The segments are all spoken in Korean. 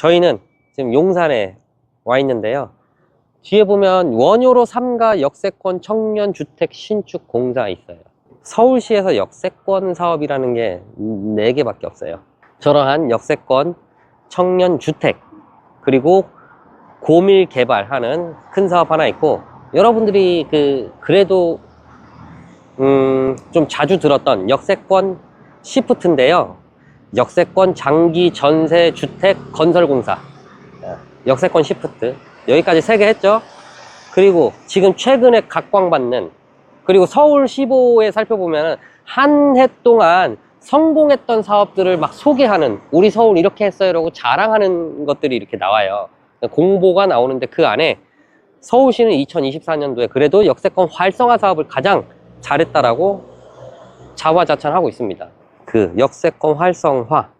저희는 지금 용산에 와 있는데요. 뒤에 보면 원효로 3가 역세권 청년 주택 신축 공사 있어요. 서울시에서 역세권 사업이라는 게 4개밖에 없어요. 저러한 역세권 청년 주택 그리고 고밀 개발하는 큰 사업 하나 있고 여러분들이 그 그래도 음, 좀 자주 들었던 역세권 시프트인데요. 역세권 장기 전세 주택 건설 공사. 어, 역세권 시프트. 여기까지 세 개 했죠. 그리고 지금 최근에 각광받는 그리고 서울 15에 살펴보면 한 해 동안 성공했던 사업들을 막 소개하는 우리 서울 이렇게 했어요 라고 자랑하는 것들이 이렇게 나와요. 공보가 나오는데 그 안에 서울시는 2024년도에 그래도 역세권 활성화 사업을 가장 잘했다라고 자화자찬하고 있습니다. 그 역세권 활성화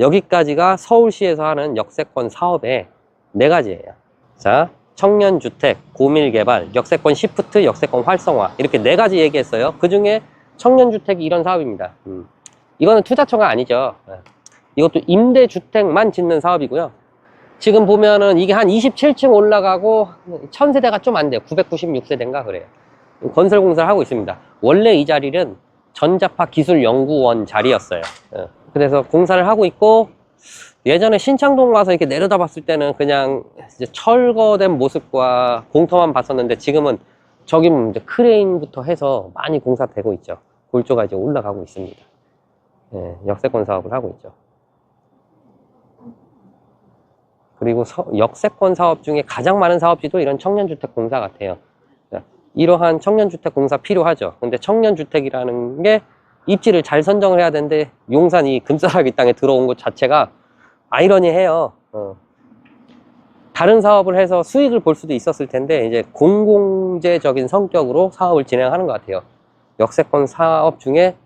여기까지가 서울시에서 하는 역세권 사업의 네 가지예요. 자, 청년주택, 고밀개발, 역세권 시프트, 역세권 활성화 이렇게 네 가지 얘기했어요. 그 중에 청년주택이 이런 사업입니다. 음. 이거는 투자처가 아니죠. 예. 이것도 임대주택만 짓는 사업이고요. 지금 보면은 이게 한 27층 올라가고 1000세대가 좀 안 돼요. 996세대인가 그래요. 건설 공사를 하고 있습니다. 원래 이 자리는 전자파 기술 연구원 자리였어요. 예. 그래서 공사를 하고 있고 예전에 신창동 와서 이렇게 내려다 봤을 때는 그냥 철거된 모습과 공터만 봤었는데 지금은 저기 이제 크레인부터 해서 많이 공사되고 있죠. 골조가 이제 올라가고 있습니다. 예, 역세권 사업을 하고 있죠. 그리고 서- 역세권 사업 중에 가장 많은 사업지도 이런 청년주택 공사 같아요. 자, 이러한 청년주택 공사 필요하죠. 근데 청년주택이라는 게 입지를 잘 선정을 해야 되는데 용산 이 금싸라기 땅에 들어온 것 자체가 아이러니해요. 어. 다른 사업을 해서 수익을 볼 수도 있었을 텐데 이제 공공재적인 성격으로 사업을 진행하는 것 같아요. 역세권 사업 중에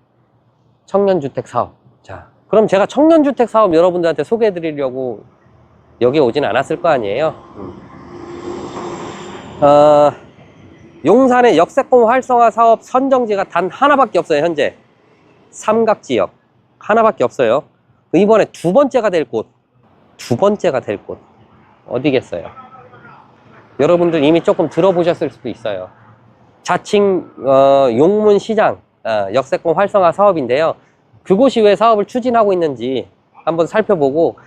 청년주택 사업. 자, 그럼 제가 청년주택 사업 여러분들한테 소개해 드리려고 여기 오진 않았을 거 아니에요. 음. 어, 용산의 역세권 활성화 사업 선정지가 단 하나밖에 없어요, 현재. 삼각지역. 하나밖에 없어요. 이번에 두 번째가 될 곳. 두 번째가 될 곳. 어디겠어요? 여러분들 이미 조금 들어보셨을 수도 있어요. 자칭, 어, 용문시장, 어, 역세권 활성화 사업인데요. 그곳이 왜 사업을 추진하고 있는지 한번 살펴보고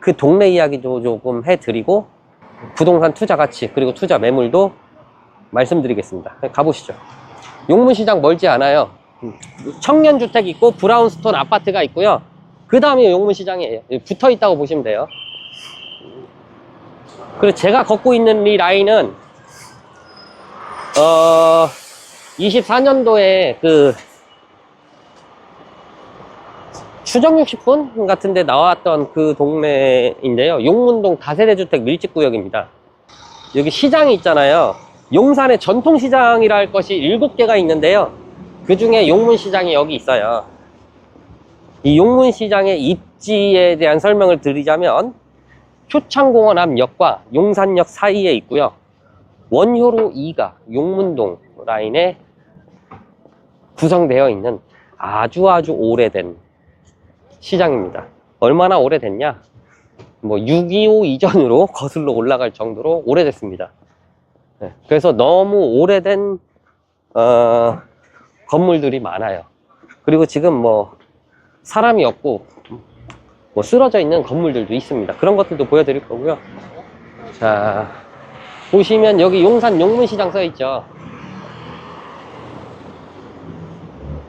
그 동네 이야기도 조금 해드리고 부동산 투자 가치 그리고 투자 매물도 말씀드리겠습니다. 가보시죠. 용문시장 멀지 않아요. 청년주택 있고 브라운스톤 아파트가 있고요. 그 다음에 용문시장이에요. 붙어 있다고 보시면 돼요. 그리고 제가 걷고 있는 이 라인은 어 24년도에 그 추정 60분 같은데 나왔던 그 동네인데요. 용문동 다세대주택 밀집구역입니다. 여기 시장이 있잖아요. 용산의 전통시장이라 할 것이 7개가 있는데요. 그 중에 용문시장이 여기 있어요. 이 용문시장의 입지에 대한 설명을 드리자면 표창공원 앞 역과 용산역 사이에 있고요. 원효로 2가 용문동 라인에 구성되어 있는 아주 아주 오래된 시장입니다. 얼마나 오래됐냐? 뭐 6.25 이전으로 거슬러 올라갈 정도로 오래됐습니다. 네, 그래서 너무 오래된 어, 건물들이 많아요. 그리고 지금 뭐 사람이 없고 뭐 쓰러져 있는 건물들도 있습니다. 그런 것들도 보여드릴 거고요. 자 보시면 여기 용산 용문시장 써 있죠.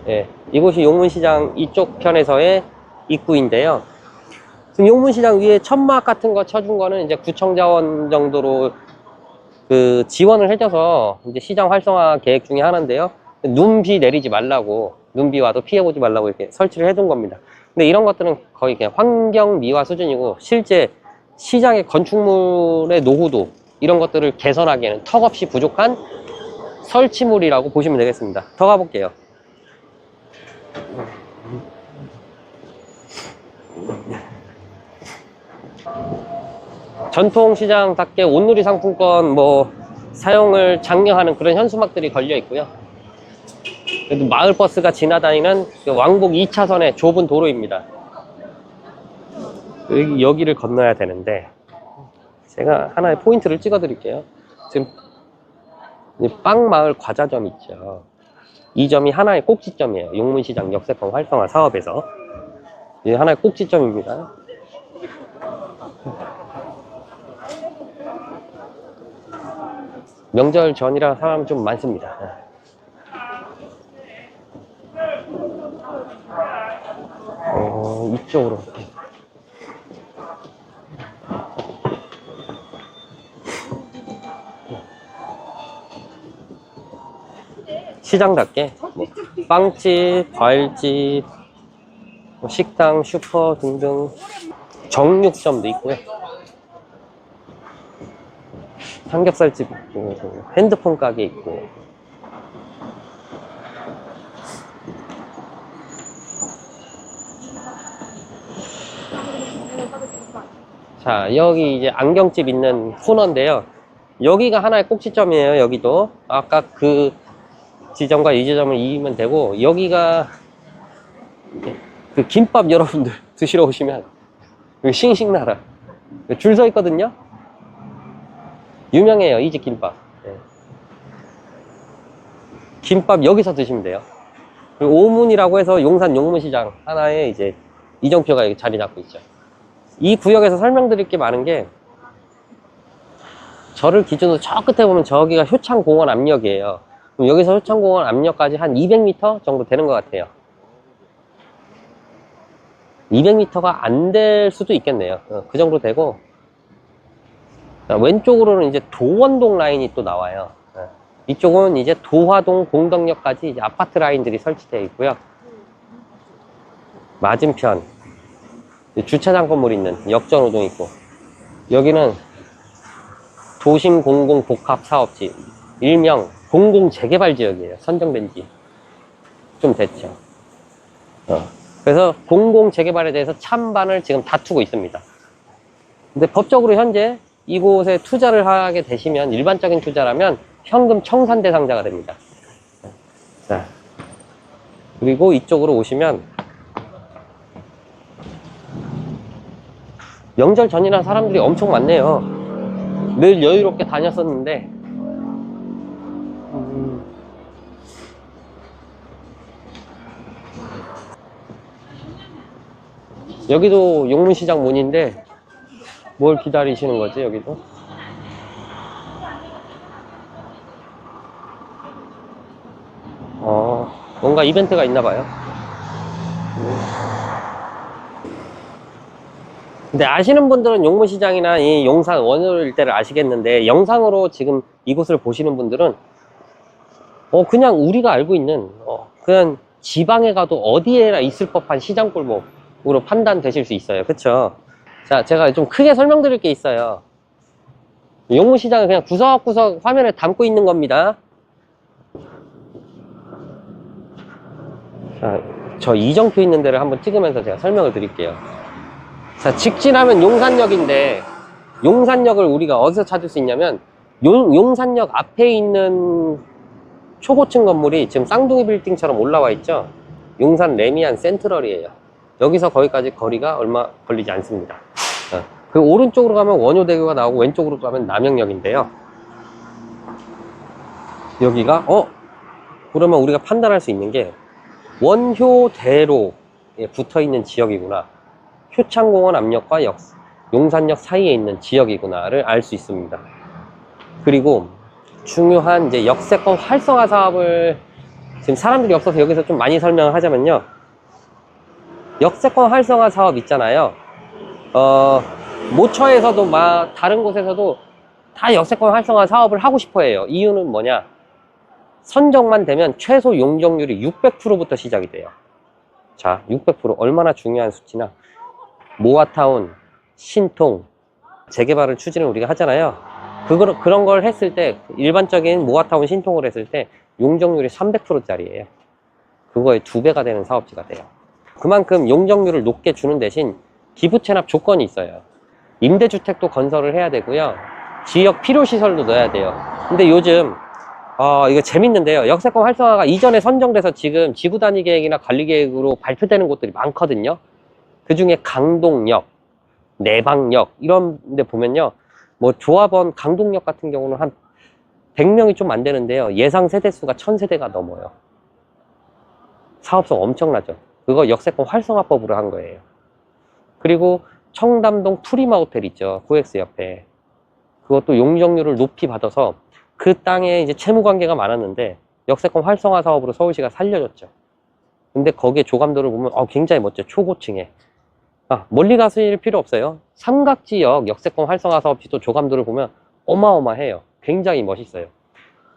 예, 이곳이 용문시장 이쪽 편에서의 입구인데요. 지금 용문시장 위에 천막 같은 거 쳐준 거는 이제 구청 자원 정도로 그 지원을 해줘서 이제 시장 활성화 계획 중에 하나인데요. 눈비 내리지 말라고 눈비 와도 피해보지 말라고 이렇게 설치를 해둔 겁니다. 근데 이런 것들은 거의 그냥 환경 미화 수준이고 실제 시장의 건축물의 노후도 이런 것들을 개선하기에는 턱없이 부족한 설치물이라고 보시면 되겠습니다. 더 가볼게요. 전통시장답게 온누리 상품권 뭐 사용을 장려하는 그런 현수막들이 걸려 있고요. 그래도 마을버스가 지나다니는 그 왕복 2차선의 좁은 도로입니다. 여기, 여기를 건너야 되는데 제가 하나의 포인트를 찍어 드릴게요. 지금 이 빵마을 과자점 있죠. 이 점이 하나의 꼭지점이에요. 용문시장 역세권 활성화 사업에서. 이 하나의 꼭지점입니다 명절 전이라 사람 좀 많습니다 어, 이쪽으로 시장답게 뭐 빵집, 과일집, 뭐 식당, 슈퍼 등등 정육점도 있고요. 삼겹살집 있고 핸드폰 가게 있고. 자 여기 이제 안경집 있는 훈어인데요. 여기가 하나의 꼭지점이에요 여기도. 아까 그 지점과 이 지점을 이으면 되고 여기가 그 김밥 여러분들 드시러 오시면 여기 싱싱나라. 줄 서 있거든요 유명해요 이집 김밥. 예. 김밥 여기서 드시면 돼요. 오문이라고 해서 용산 용문시장 하나에 이제 이정표가 여기 자리 잡고 있죠. 이 구역에서 설명드릴 게 많은 게 저를 기준으로 저 끝에 보면 저기가 효창공원 압력이에요. 그럼 여기서 효창공원 압력까지 한 200m 정도 되는 것 같아요. 200m가 안 될 수도 있겠네요. 어, 그 정도 되고 자, 왼쪽으로는 이제 도원동 라인이 또 나와요. 어, 이쪽은 이제 도화동 공덕역까지 이제 아파트 라인들이 설치되어 있고요. 맞은편 주차장 건물 있는 역전호동 있고 여기는 도심 공공 복합 사업지 일명 공공 재개발 지역이에요. 선정된 지 좀 됐죠. 어. 그래서 공공 재개발에 대해서 찬반을 지금 다투고 있습니다. 근데 법적으로 현재 이곳에 투자를 하게 되시면 일반적인 투자라면 현금 청산 대상자가 됩니다. 자 그리고 이쪽으로 오시면 명절 전이라 사람들이 엄청 많네요. 늘 여유롭게 다녔었는데, 음, 여기도 용문시장 문인데, 뭘 기다리시는 거지, 여기도? 어, 뭔가 이벤트가 있나 봐요. 근데 아시는 분들은 용문시장이나 이 용산 원효 일대를 아시겠는데 영상으로 지금 이곳을 보시는 분들은 어 그냥 우리가 알고 있는 어 그냥 지방에 가도 어디에나 있을 법한 시장 골목으로 판단되실 수 있어요 그쵸 자 제가 좀 크게 설명드릴 게 있어요 용문시장은 그냥 구석구석 화면에 담고 있는 겁니다 자 저 이정표 있는 데를 한번 찍으면서 제가 설명을 드릴게요 자, 직진하면 용산역인데 용산역을 우리가 어디서 찾을 수 있냐면 용, 용산역 앞에 있는 초고층 건물이 지금 쌍둥이 빌딩처럼 올라와 있죠. 용산 레미안 센트럴이에요. 여기서 거기까지 거리가 얼마 걸리지 않습니다. 어, 그 오른쪽으로 가면 원효대교가 나오고 왼쪽으로 가면 남영역인데요. 여기가 어 그러면 우리가 판단할 수 있는 게 원효대로에 붙어 있는 지역이구나. 효창공원 압력과 역, 용산역 사이에 있는 지역이구나를 알 수 있습니다. 그리고 중요한 이제 역세권 활성화 사업을 지금 사람들이 없어서 여기서 좀 많이 설명을 하자면요. 역세권 활성화 사업 있잖아요. 어, 모처에서도 막 다른 곳에서도 다 역세권 활성화 사업을 하고 싶어 해요. 이유는 뭐냐? 선정만 되면 최소 용적률이 600%부터 시작이 돼요. 자, 600% 얼마나 중요한 수치나 모아타운, 신통, 재개발을 추진을 우리가 하잖아요. 그거, 그런 걸 했을 때, 일반적인 모아타운 신통을 했을 때, 용적률이 300%짜리예요. 그거의 두 배가 되는 사업지가 돼요. 그만큼 용적률을 높게 주는 대신 기부 체납 조건이 있어요. 임대주택도 건설을 해야 되고요. 지역 필요시설도 넣어야 돼요. 근데 요즘, 어, 이거 재밌는데요. 역세권 활성화가 이전에 선정돼서 지금 지구 단위 계획이나 관리 계획으로 발표되는 곳들이 많거든요. 그 중에 강동역, 내방역 이런 데 보면요. 뭐 조합원 강동역 같은 경우는 한 100명이 좀 안 되는데요. 예상 세대 수가 1000세대가 넘어요. 사업성 엄청나죠. 그거 역세권 활성화법으로 한 거예요. 그리고 청담동 프리마 호텔 있죠. 코엑스 옆에. 그것도 용적률을 높이 받아서 그 땅에 이제 채무 관계가 많았는데 역세권 활성화 사업으로 서울시가 살려줬죠. 근데 거기에 조감도를 보면 어, 굉장히 멋져요. 초고층에. 아, 멀리 가실 필요 없어요. 삼각지역 역세권 활성화 사업 지도 조감도를 보면 어마어마해요. 굉장히 멋있어요.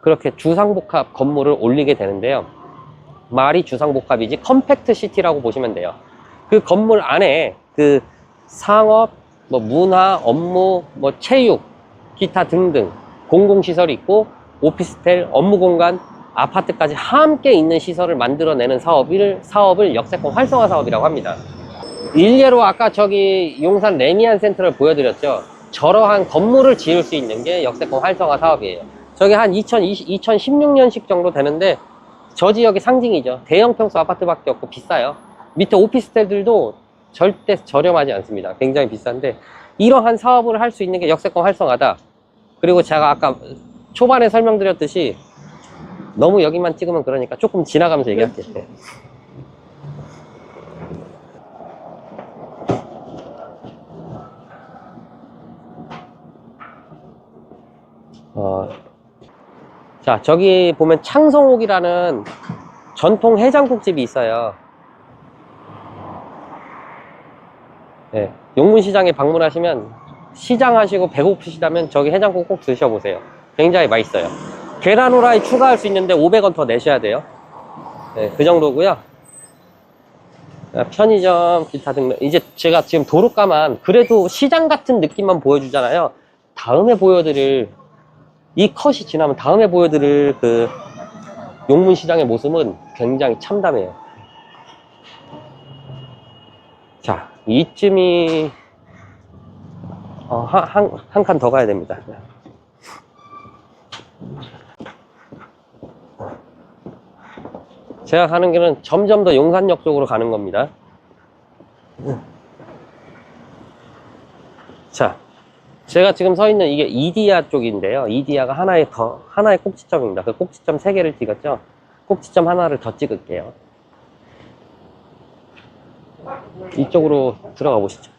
그렇게 주상복합 건물을 올리게 되는데요. 말이 주상복합이지 컴팩트 시티라고 보시면 돼요. 그 건물 안에 그 상업, 뭐 문화, 업무, 뭐 체육, 기타 등등 공공시설이 있고 오피스텔, 업무 공간, 아파트까지 함께 있는 시설을 만들어내는 사업을, 사업을 역세권 활성화 사업이라고 합니다. 일례로 아까 저기 용산 레미안 센터를 보여드렸죠. 저러한 건물을 지을 수 있는 게 역세권 활성화 사업이에요. 저게 한 2020, 2016년식 정도 되는데 저 지역의 상징이죠. 대형 평수 아파트밖에 없고 비싸요. 밑에 오피스텔들도 절대 저렴하지 않습니다. 굉장히 비싼데 이러한 사업을 할 수 있는 게 역세권 활성화다. 그리고 제가 아까 초반에 설명드렸듯이 너무 여기만 찍으면 그러니까 조금 지나가면서 얘기할게요. 네. 어, 자, 저기 보면 창성옥이라는 전통 해장국집이 있어요. 네, 용문시장에 방문하시면 시장하시고 배고프시다면 저기 해장국 꼭 드셔보세요. 굉장히 맛있어요. 계란 후라이 추가할 수 있는데 500원 더 내셔야 돼요. 네, 그 정도고요. 아, 편의점, 기타 등등. 이제 제가 지금 도로가만 그래도 시장 같은 느낌만 보여주잖아요. 다음에 보여드릴 이 컷이 지나면 다음에 보여드릴 그 용문 시장의 모습은 굉장히 참담해요. 자, 이쯤이 어, 한, 한, 한칸더 가야 됩니다. 제가 가는 길은 점점 더 용산역 쪽으로 가는 겁니다. 자, 제가 지금 서 있는 이게 이디야 쪽인데요. 이디야가 하나의 더, 하나의 꼭지점입니다. 그 꼭지점 세 개를 찍었죠. 꼭지점 하나를 더 찍을게요. 이쪽으로 들어가 보시죠.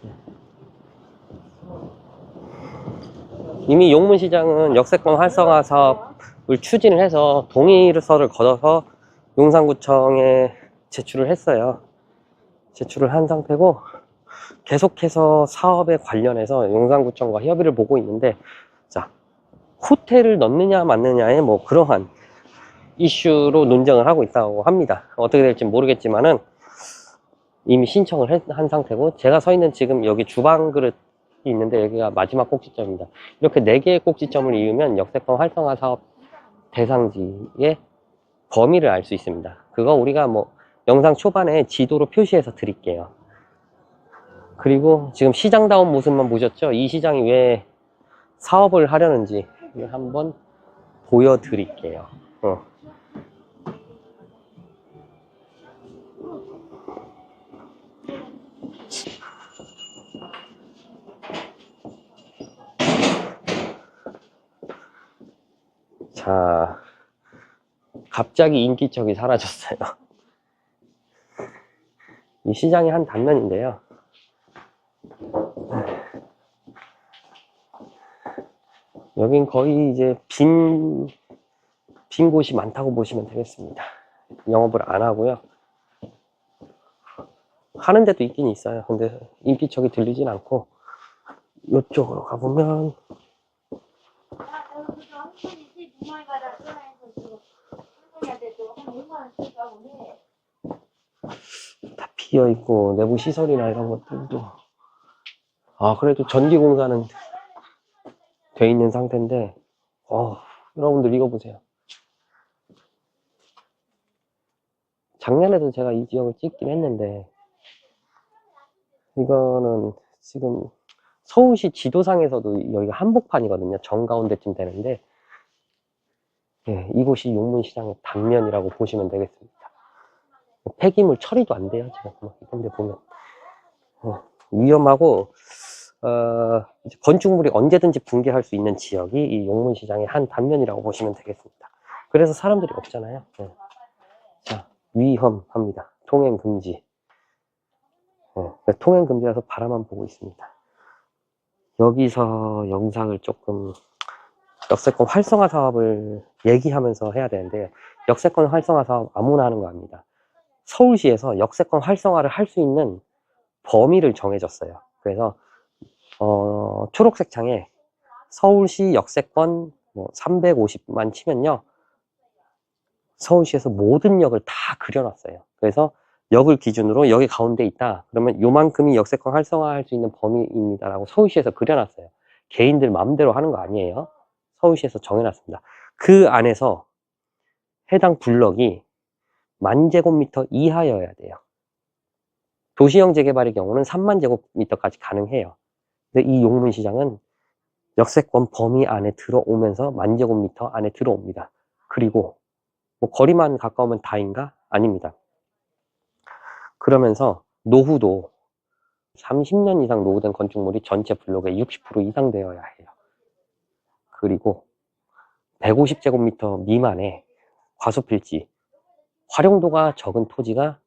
이미 용문시장은 역세권 활성화 사업을 추진을 해서 동의서를 걷어서 용산구청에 제출을 했어요. 제출을 한 상태고 계속해서 사업에 관련해서 용산구청과 협의를 보고 있는데 자 호텔을 넣느냐 맞느냐의 뭐 그러한 이슈로 논쟁을 하고 있다고 합니다. 어떻게 될지 모르겠지만은 이미 신청을 했- 한 상태고 제가 서 있는 지금 여기 주방 그릇이 있는데 여기가 마지막 꼭지점입니다. 이렇게 네 개의 꼭지점을 이으면 역세권 활성화 사업 대상지의 범위를 알 수 있습니다. 그거 우리가 뭐 영상 초반에 지도로 표시해서 드릴게요. 그리고 지금 시장다운 모습만 보셨죠? 이 시장이 왜 사업을 하려는지 한번 보여드릴게요. 어. 자, 갑자기 인기척이 사라졌어요. 이 시장의 한 단면인데요. 여긴 거의 이제 빈, 빈 곳이 많다고 보시면 되겠습니다. 영업을 안 하고요. 하는 데도 있긴 있어요. 근데 인기척이 들리진 않고, 이쪽으로 가보면, 다 비어 있고 내부 시설이나 이런 것들도 아 그래도 전기 공사는 돼 있는 상태인데 어 여러분들 이거 보세요 작년에도 제가 이 지역을 찍긴 했는데 이거는 지금 서울시 지도상에서도 여기가 한복판이거든요 정가운데쯤 되는데 예, 이곳이 용문시장의 단면이라고 보시면 되겠습니다 뭐 폐기물 처리도 안 돼요. 지금 뭐 이런 데 보면. 어, 위험하고, 어, 건축물이 언제든지 붕괴할 수 있는 지역이 이 용문시장의 한 단면이라고 보시면 되겠습니다. 그래서 사람들이 없잖아요. 네. 자, 위험합니다. 통행 금지. 네, 통행 금지라서 바라만 보고 있습니다. 여기서 영상을 조금 역세권 활성화 사업을 얘기하면서 해야 되는데 역세권 활성화 사업 아무나 하는 거 아닙니다. 서울시에서 역세권 활성화를 할 수 있는 범위를 정해졌어요. 그래서 어, 초록색 창에 서울시 역세권 뭐 350만 치면요. 서울시에서 모든 역을 다 그려놨어요. 그래서 역을 기준으로 여기 가운데 있다. 그러면 요만큼이 역세권 활성화할 수 있는 범위입니다라고 서울시에서 그려놨어요. 개인들 마음대로 하는 거 아니에요. 서울시에서 정해놨습니다. 그 안에서 해당 블럭이 만 제곱미터 이하여야 돼요. 도시형 재개발의 경우는 3만 제곱미터까지 가능해요. 근데 이 용문 시장은 역세권 범위 안에 들어오면서 만 제곱미터 안에 들어옵니다. 그리고 뭐 거리만 가까우면 다인가? 아닙니다. 그러면서 노후도 30년 이상 노후된 건축물이 전체 블록의 60% 이상 되어야 해요. 그리고 150제곱미터 미만의 과소필지, 활용도가 적은 토지가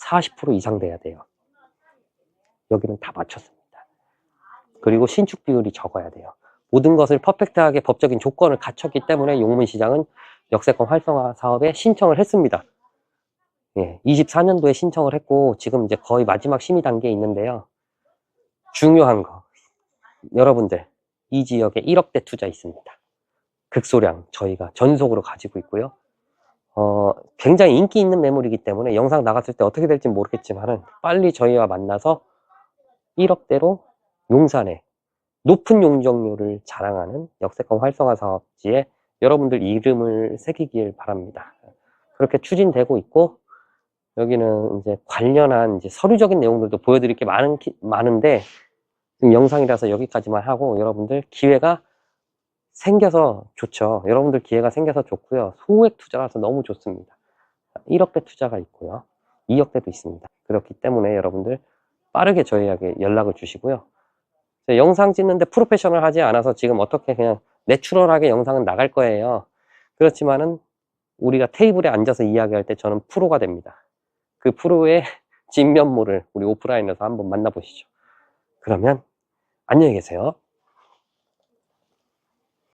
40% 이상 돼야 돼요. 여기는 다 맞췄습니다. 그리고 신축 비율이 적어야 돼요. 모든 것을 퍼펙트하게 법적인 조건을 갖췄기 때문에 용문 시장은 역세권 활성화 사업에 신청을 했습니다. 예, 24년도에 신청을 했고 지금 이제 거의 마지막 심의 단계에 있는데요. 중요한 거 여러분들 이 지역에 1억대 투자 있습니다. 극소량 저희가 전속으로 가지고 있고요. 어, 굉장히 인기 있는 매물이기 때문에 영상 나갔을 때 어떻게 될지 모르겠지만 은 빨리 저희와 만나서 1억대로 용산에 높은 용적률을 자랑하는 역세권 활성화 사업지에 여러분들 이름을 새기길 바랍니다. 그렇게 추진되고 있고 여기는 이제 관련한 이제 서류적인 내용들도 보여드릴 게 많은, 많은데 지금 영상이라서 여기까지만 하고 여러분들 기회가 생겨서 좋죠. 여러분들 기회가 생겨서 좋고요. 소액 투자라서 너무 좋습니다. 1억대 투자가 있고요. 2억대도 있습니다. 그렇기 때문에 여러분들 빠르게 저희에게 연락을 주시고요. 영상 찍는데 프로페셔널 하지 않아서 지금 어떻게 그냥 내추럴하게 영상은 나갈 거예요. 그렇지만은 우리가 테이블에 앉아서 이야기할 때 저는 프로가 됩니다. 그 프로의 진면모를 우리 오프라인에서 한번 만나보시죠. 그러면 안녕히 계세요.